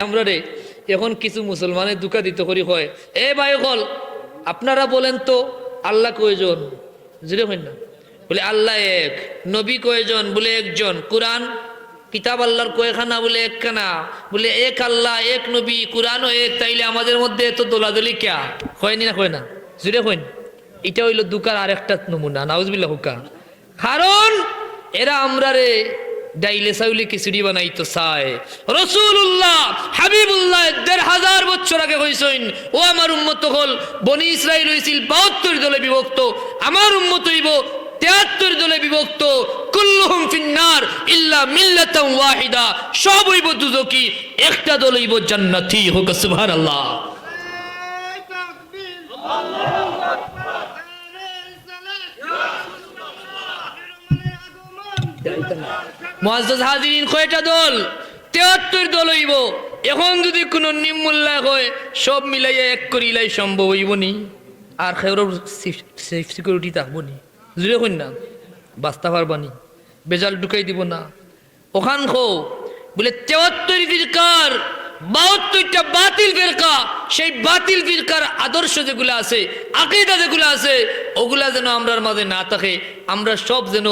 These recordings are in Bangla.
আমরা রে এখন কিছু মুসলমানের দুকা দিতে করি হয় এ ভাই কল আপনারা বলেন তো, আল্লাহ কয়জন? বুঝলে হয় না। বলে, আল্লাহ এক, নবী কয়জন? বলে, একজন। কোরআন, কিতাব আল্লাহর কয়খানা? বলে, একখানা। বলে, এক আল্লাহ, এক নবী, কোরআনও এক, তাইলে আমাদের মধ্যে এত দোলাদলি ক্যা? হয়নি না হয় না। জুড়ে হইন এটা হইল দুকার আরেকটা নমুনা নাউজবিল্লা হুকা। কারণ, এরা আমরা রে ডাইলে সাউলি খিচুড়ি বানাইতো চায় রসুল্লাহ হাবিবুল্লাহ দেড় হাজার বছর আগে হইসইন ও আমার উম্মত হল বনি ইসরাইল হইছিল বাহাত্তর দলে বিভক্ত আমার উম্মত হইব তেহাত্তর দলে বিভক্ত কুল্লুহুম ফিন্নার ইল্লা মিল্লাতাম ওয়াহিদা সব হইব দুজকি একটা দল হইব জান্নাতি হোক সুবহানাল্লাহ মুআজ্জাজ হাজিরিন কয়টা দল? তেহাত্তর দল হইব। এখন যদি কোনো নিমুল্লা হয় সব মিলাইয়া এক করিলাই সম্ভব হইব নি। আর খেউর সেফ সিকিউরিটি থাকব নি। জুড়ে কই না বাস্তা পারবানি বেজাল ঢুকাই দিব না। ওখান খো বলে তেহাত্তর ফিরকার বাতিল ফিরকা, সেই বাতিল ফিরকার আদর্শ যেগুলো আছে, আকিদা যেগুলো আছে, ওগুলা যেন আমরার মাঝে না থাকে, আমরা সব যেন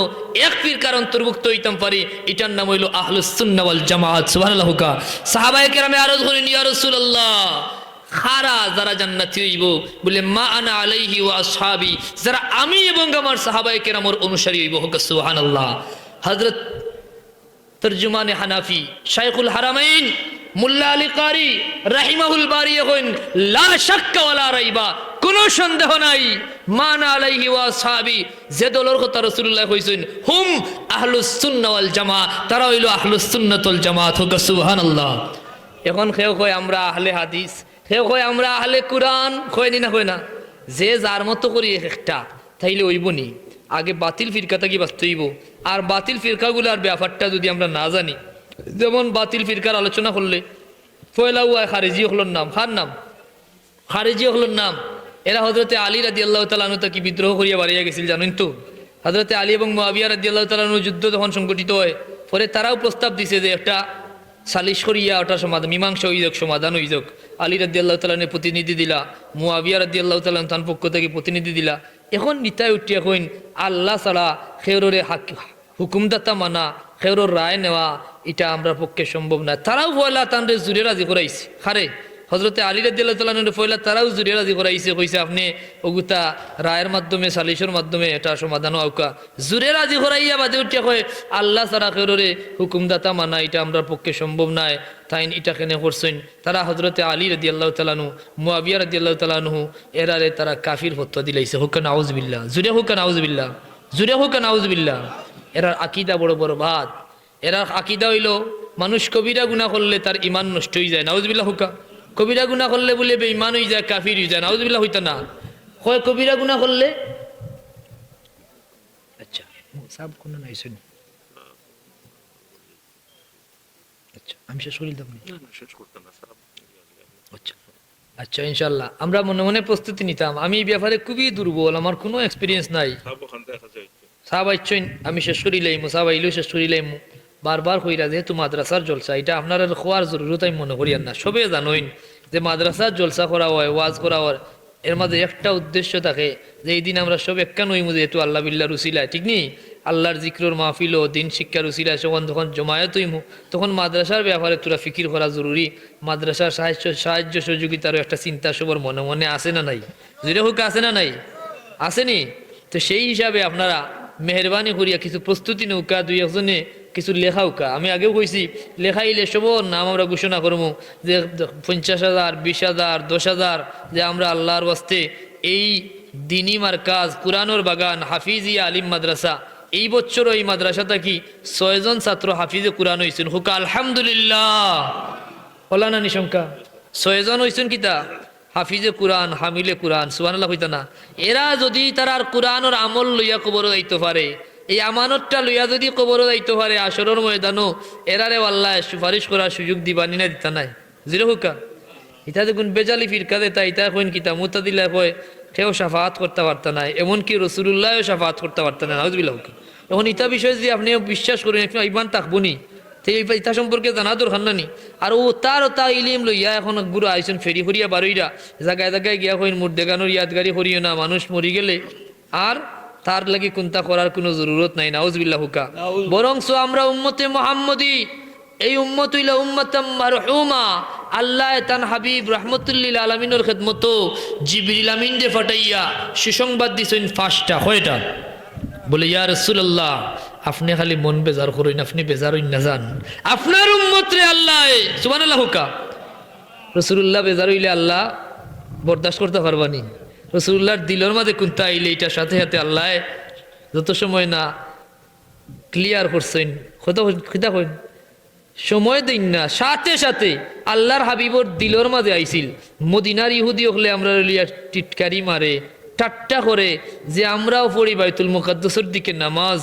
এক ফিরকার অন্তর্ভুক্ত হইতাম পারি। এটার নাম হইল আহলুসুন্নাওয়াল জামাত সুবহানাল্লাহ হুকা। সাহাবায়ে কেরামে আরজ করেন, ইয়া রাসূলুল্লাহ। খারা যারা জান্নাতি হইব, বলে, মা আনা আলাইহি ওয়া আসহাবি। যারা আমি এবং আমার সাহাবায়ে কেরামর অনুসারী হইব, হুকা, সুবহানাল্লাহ। হযরত তর্জুমানে হানাফি, শাইখুল হারামাইন মুল্লা আলী কারি রাহিমাহুল বারি এখন লা শাক্কা ওয়ালা রাইবা, কোনো সন্দেহ নাই। মান আলাইহি ওয়া সাহাবি, যে দলের কথা রাসূলুল্লাহ কইছেন, হুম আহলুস সুন্নাহ ওয়াল জামাত তারা হইল আহলুস সুন্নাতুল জামাত হোক সুবহানাল্লাহ। এখন কেউ কয়, আমরা আহলে হাদিস কেউ কয়, আমরা আহলে কুরআন কয় নি না কয় না। যে যার মতো করি একটা, তাইলে ওইবনি আগে বাতিল ফিরকাটা কি বাঁচতে হইব আর বাতিল ফিরকাগুলার ব্যাপারটা যদি আমরা না জানি যেমন বাতিল ফিরকার আলোচনা করলে। পয়লা উয়ায় খারেজি নাম। খার নাম? খারেজি হলোর নাম। এরা হজরতে আলী রাদি আল্লাহ তালানু তাকে বিদ্রোহ করিয়া বাড়িয়া গেছিল, জানেন তো? হজরতে আলী এবং মাবিয়া রাদি আল্লাহ তালানুর যুদ্ধ যখন সংগঠিত হয়, পরে তারাও প্রস্তাব দিছে যে একটা সালিশ করিয়া ওটা সমাধান, মীমাংসা হইযোগ সমাধান হইযোগ আলী রাদি আল্লাহ তালানের প্রতিনিধি দিলা মুয়াবিয়া রাদি আল্লাহ তালান তার পক্ষ থেকে প্রতিনিধি দিলা। এখন নিতাই উঠিয়া কইন, আল্লাহ ছাড়া খেররে হুকুমদাতা মানা, খেরর রায় নেওয়া এটা আমরা পক্ষে সম্ভব না। তারাও পয়লা তানরে জুড়ে রাজি করাইছে। খারে হজরতে আলী রাদিয়াল্লাহু তাআলার পয়লা তারাও জুড়ে রাজি করাইছে, কইছে আপনি ওগুতা রায়ের মাধ্যমে, সালিশের মাধ্যমে এটা সমাধান আউকা জুড়ে রাজি করাইয়া বাদে উঠিয়া কয়, আল্লাহ ছাড়া খেররে হুকুমদাতা মানা, এটা আমরা পক্ষে সম্ভব নাই। তাইন এটা কেনে করছেন? তারা হজরতে আলী রাদি আল্লাহ তালানু মুয়াবিয়া রাদি আল্লাহ তালানহু এরারে তারা কাফির ফত্ব দিলাইছে। হুকান আউজবিল্লা জুড়ে হুকান আউজবিল্লা জুড়ে হুকান আউজবিল্লা এরার আকিদা বড় বড় ভাত এরার আকিদা হইল মানুষ কবিরা গুণা করলে তার ইমান নষ্ট হয়ে যায় নাউজবিল্লা হুকা। কবিরা গুণা করলে বলে বেঈমান হয়ে যায় কাফির হয়ে যায় নাউজবিল্লা হইতো না। হয় কবিরা গুণা করলে? আচ্ছা সাব কোনো নাই শুনি। আচ্ছা আমি শেষ করি দাম আচ্ছা আচ্ছা ইনশাল্লাহ আমরা মনে মনে প্রস্তুতি নিতাম। আমি এই ব্যাপারে খুবই দুর্বল আমার কোনো এক্সপিরিয়েন্স নাই। সাহাব আমি শেষ করি লাইমু সাহাব আইলেও শেষ করি লাইমু বারবার কইরা যেহেতু মাদ্রাসার জলসা, এটা আপনার খোয়ার জরুরত আমি মনে করি না। সবে জানোইন যে মাদ্রাসার জলসা করা হয়, ওয়াজ করা হয়, এর মাঝে একটা উদ্দেশ্য থাকে যে এই দিন আমরা সব একা নইমু যেহেতু আল্লাহ বিল্লাহ রুসিলায় ঠিক নেই? আল্লাহর জিক্রর মাহফিল ও দিন শিক্ষার উসিলায় যখন যখন জমায়েত হইমু, তখন মাদ্রাসার ব্যাপারে তোরা ফিকির করা জরুরি। মাদ্রাসার সাহায্য সাহায্য সহযোগিতারও একটা চিন্তা সবার মনে মনে আসে না নাই? জুড়ে হোক, আসে না নাই? আসেনি? তো সেই হিসাবে আপনারা মেহরবানি করিয়া কিছু প্রস্তুতি নৌকা দুই একজনে কিছু লেখা উকা আমি আগেও কইছি লেখাইলে সব নাম আমরা ঘোষণা করব যে পঞ্চাশ হাজার, বিশ হাজার, দশ হাজার যে আমরা আল্লাহর বাস্তে এই দিনী মার্কাজ কুরানোর বাগান, হাফিজিয়া আলিম মাদ্রাসা, এই বছরও এই মাদ্রাসাটা কি ছয়জন ছাত্র হাফিজে কুরান হয়েছেন হুকা, আলহামদুলিল্লাহ। হলা না নিশঙ্কা ছয়জন হয়েছেন কিতা হাফিজে কুরআন, হামিলে কুরআন, সুবহানাল্লাহ হইতা না। এরা যদি তারার কুরআনের আমল লইয়া কবর যাইতে পারে এই আমানতটা লইয়া যদি কবর যাইতে পারে, আসরের ময়দানও, এরারে আল্লাহ সুপারিশ করার সুযোগ দিবা না দিতা নাই। জিরো হুকা। ইতা দেখুন বেজালি ফিরকা দে তাই ইতা কইন কিতা দিলে কয় কেউ সাফাত করতে পারত না এমনকি রসুল্লাহও সাফাত করতে পারত না নাউজবিল্লাহ হুকা। এখন ইতা বিষয়ে যদি আপনি বিশ্বাস করেন, একটু ইমান থাকবনি তো এই ইতা সম্পর্কে জানা দরকার নানি আর ও তার তা ইলিম লইয়া এখন গুরু আইসন ফেরি হরিয়া বারইরা। জায়গায় জায়গায় গিয়া হইন মুর দেগানোর ইয়াদগারি হরিও না, মানুষ মরি গেলে। আর তার লাগি কোনটা করার কোনো জরুরত নাই নাউজবিল্লাহ হুকা। বরং সো আমরা উম্মতে মোহাম্মদী এই উম্মত হইলা উম্মতাম মারহুমা। আল্লাহ তান হাবিব রহমতুল্লিল আলমিনের খেদমত জিবরিল আমিন দে ফাটাইয়া সুসংবাদ দিছেন ফার্স্টটা কয়টা? বলে ইয়া রসুল্লাহ আপনি খালি মন বেজার করুন আপনি বেজার হইন না যান। আপনার উম্মত রে আল্লাহ সুবান আল্লাহ হুকা। রসুল্লাহ বেজার হইলে আল্লাহ বরদাস্ত করতে পারবানি। রসুল্লাহর দিলর মাঝে কুন্তা আইলে এটার সাথে সাথে আল্লাহ যত সময় না ক্লিয়ার করছেন, খিদা হইন সময় দিন না, সাথে সাথে আল্লাহর হাবিবর দিলর মাঝে আইছিল। মদিনার ইহুদি হলে আমরা টিটকারি মারে, ঠাট্টা করে যে আমরাও পড়ি বাইতুল মুকাদ্দসের দিকে নামাজ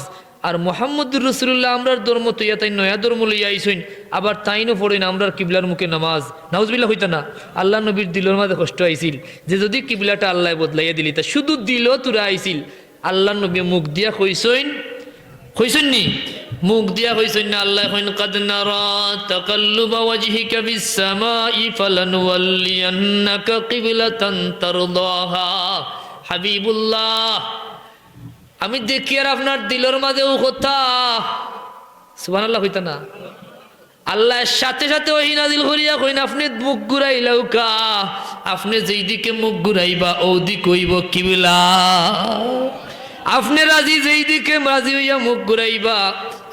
আর মোহাম্মদুর রসুল্লাহ আমরার ধর্ম তো ইয়া তাই নয়া ধর্ম লইয়া আইসইন, আবার তাইনও পড়েন আমরার কিবলার মুখে নামাজ। নাউজবিল্লা হইতা না। আল্লাহ নবীর দিলর মাঝে কষ্ট আইছিল যে যদি কিবলাটা আল্লাহ বদলাইয়া দিলি, তা শুধু দিল তুরা আইছিল আল্লাহ নবী মুখ দিয়া কইসইন কইসইন নি মুখ দিয়া কইসইন না আল্লাহ কইন, কাদ নারা তাকাল্লুবা ওয়াজহিকা ফিস সামাই ফালানুওয়াল্লিয়ান্নাকা কিবলাতান তারদাহা। হাবিবুল্লাহ আমি দেখি আর আপনার দিলর মাঝেও কথা। সুবহানাল্লাহ হইতা না। আল্লাহর সাথে সাথে ওই নাজিল করিয়া কইন, আপনি মুখ ঘুরাইলাও কা। আপনি যেই দিকে মুখ ঘুরাইবা, ওদিক দিক হইব কিবলা। আপনি রাজি যেই দিকে রাজি হইয়া মুখ ঘুরাইবা,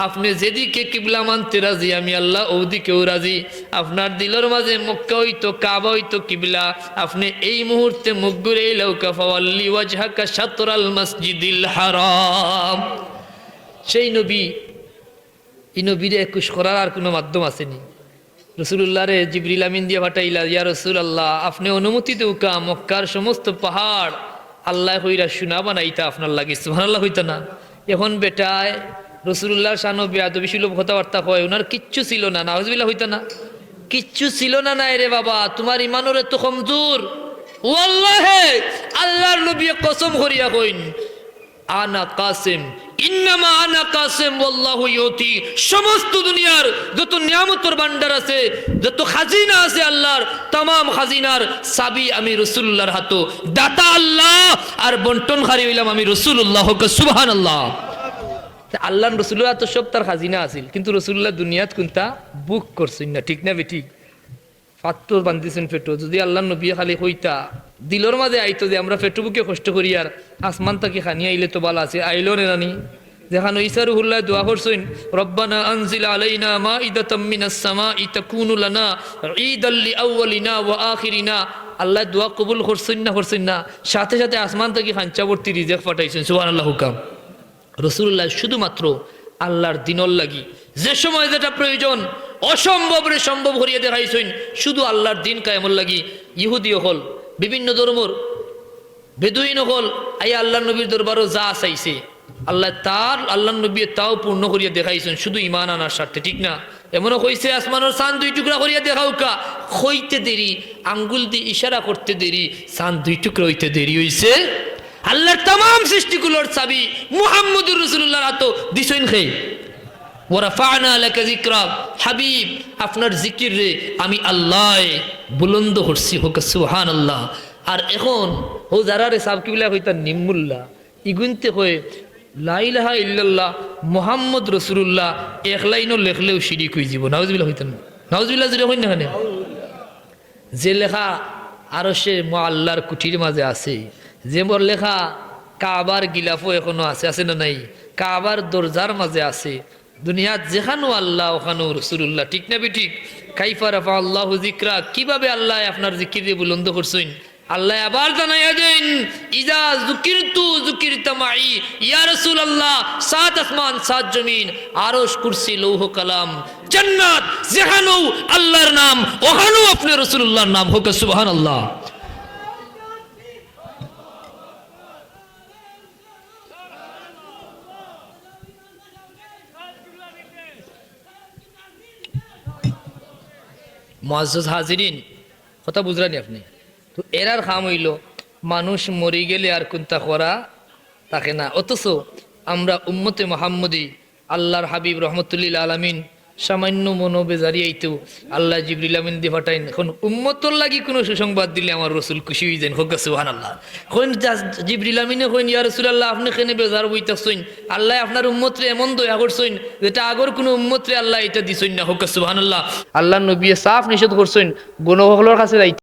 আপনি যেদিকে কিবলা মানতে রাজি, আমি আল্লাহ ওদিকেও রাজি। আপনার দিলর মাঝে মক্কা হইতো, কাবা হইতো কিবলা। আপনি এই মুহূর্তে মুখ ঘুরাইলাও কাফাওয়াল্লি ওয়াজহাকা শাতরাল মসজিদিল হারাম। সেই নবী, এই নবীরে একুশ করার আর কোনো মাধ্যম আসেনি। রসুল্লাহ রে জিবরিল আমিন দিয়া ভাটাইলা ইয়া রসুল আল্লাহ আপনি অনুমতি দেউকা মক্কার সমস্ত পাহাড় আল্লাহ হইরা শুনা বানাইতা আপনার লাগে সুহান আল্লাহ হইতা না। এখন বেটায় রসুল্লাহ শানো বেয়াদবি সুলভ কথাবার্তা হয় ওনার কিচ্ছু ছিল না না হজবিল্লা হইতা না। কিচ্ছু ছিল না, নাই রে বাবা, তোমার ইমানোর এত কমজোর। আল্লাহ আল্লাহর নবী কসম করিয়া কইন, আনা কাসেম ইন্নামা আনা কাসেম আল্লাহ সমস্ত দুনিয়ার যত নিয়ামতর ভান্ডার আছে, যত খাজিনা আছে আল্লাহর তাম খাজিনার সাবি আমি রসুল্লাহর হাতো। দাতা আল্লাহ আর বন্টন হারি হইলাম আমি রসুল্লাহ সুহান আল্লাহ আল্লাহ রসুল্লাহ তো সব তার খাজিনা আছিল, কিন্তু রসুল্লাহ দুনিয়াত কোনটা বুক করছেন না, ঠিক না বেঠিক ফাত্তর বান্ধিছেন ফেটো। যদি আল্লাহ নবী খালি হইতা দিলর মাঝে আইতো যে আমরা ফেটু বুকে কষ্ট করি আর আসমান তাকে খানি আইলে তো বালা আছে, আইলো নে নানি। যেখানে ইসারুহুল্লাহ দোয়া করছেন, রব্বানা আনজিল আলাইনা মা ইদাতাম মিনাস সামাই তাকুনু লানা ঈদাল লিআউয়ালিনা ওয়া আখিরিনা। আল্লাহ দোয়া কবুল করছেন না করছেন না, সাথে সাথে আসমান থেকে খাঞ্চাবর্তী রিজেক পাঠাইছেন, সুবহানাল্লাহ হুকাম রসুল্লাহ শুধুমাত্র আল্লাহর দিনর লাগি। যে সময় যেটা প্রয়োজন অসম্ভবরে সম্ভব করিয়া দেখাইছেন। শুধু আল্লাহর দিন কায়েমর লাগি ইহুদি হল, বিভিন্ন ধর্মর, বেদুইন হল আই আল্লাহ নবীর দরবারও যা চাইছে। আল্লাহ তার আল্লাহ নবী তাও পূর্ণ করিয়া দেখাইছেন, শুধু ইমান আনার স্বার্থে, ঠিক না? এমনও কইছে, আসমানোর সান দুই টুকরা করিয়া দেখাও কা। হইতে দেরি, আঙ্গুল দিয়ে ইশারা করতে দেরি সান দুই টুকরা হইতে দেরি হইছে। আল্লাহর তাম সৃষ্টিগুলোর চাবি মুহাম্মদুর রসুল্লাহর হাতো দিছইন খে আপনার জিকির রে আমি আল্লাহ বুলন্দ করছি, হোক সুহান আল্লাহ আর এখন, ও যারা রে সাব কিবিলা হইতা নিমুল্লাহ ইগুনতে হয়ে লাইলাহা ইল্লাল্লাহ, মোহাম্মদ রসুল্লাহ এক লাইনও লেখলেও শিরিক হয়ে যাব। নাউজবিল্লা হইতেন নাউজবিল্লা যদি হইন না যে লেখা আরও সে আল্লাহর কুঠির মাঝে আছে, যে মোর লেখা কাবার গিলাফও এখনও আছে আছে না নাই? কাবার দরজার মাঝে আছে দুনিয়াত যেখানো আল্লাহ, ওখানো রসুল্লাহ ঠিক না ঠিক কাইফা রাফা আল্লাহ জিকরা কীভাবে আল্লাহ আপনার জিকির দিয়ে বুলন্দ করছেন? আল্লাহ আবার জানাইয়া দেন, ইজা জুকিরতু জুকিরতা মাই, ইয়া রাসূলুল্লাহ, সাত আসমান, সাত জমিন, আরশ, কুরসি, লৌহ, কালাম, জান্নাত, যেখানো আল্লাহর নাম ওখানেও আপনি রাসূলুল্লাহর নাম হোক, সুবহানাল্লাহ। মুআজ্জাজ হাজিরিন, কথা বুঝলেনি আপনি? তো এরার খাম হইল, মানুষ মরি গেলে আর কোনটা করা থাকে না। অথচ আমরা উম্মতে মোহাম্মদী, আল্লাহর হাবিব রহমতুল্লিল আলমিন সামান্য মনো জারিয়াইতো আল্লাহ জিবরিল আমিন দিয়ে ফাটাইন এখন উম্মতর লাগি কোনো সুসংবাদ দিলে আমার রসুল খুশি হয়ে যান হোক সুহান আল্লাহ কোন জিবরিল আমিনে ইয়া রসুল আল্লাহ আপনি খেনে বেজার বইতাছইন আল্লাহ আপনার উম্মতরে এমন দয়া করছইন যেটা আগর কোনো উম্মতরে আল্লাহ এটা দিছইন না। হোক সুহান আল্লাহ আল্লাহ নবী সাফ নিষেধ করছইন গণসকলের কাছে যাইতে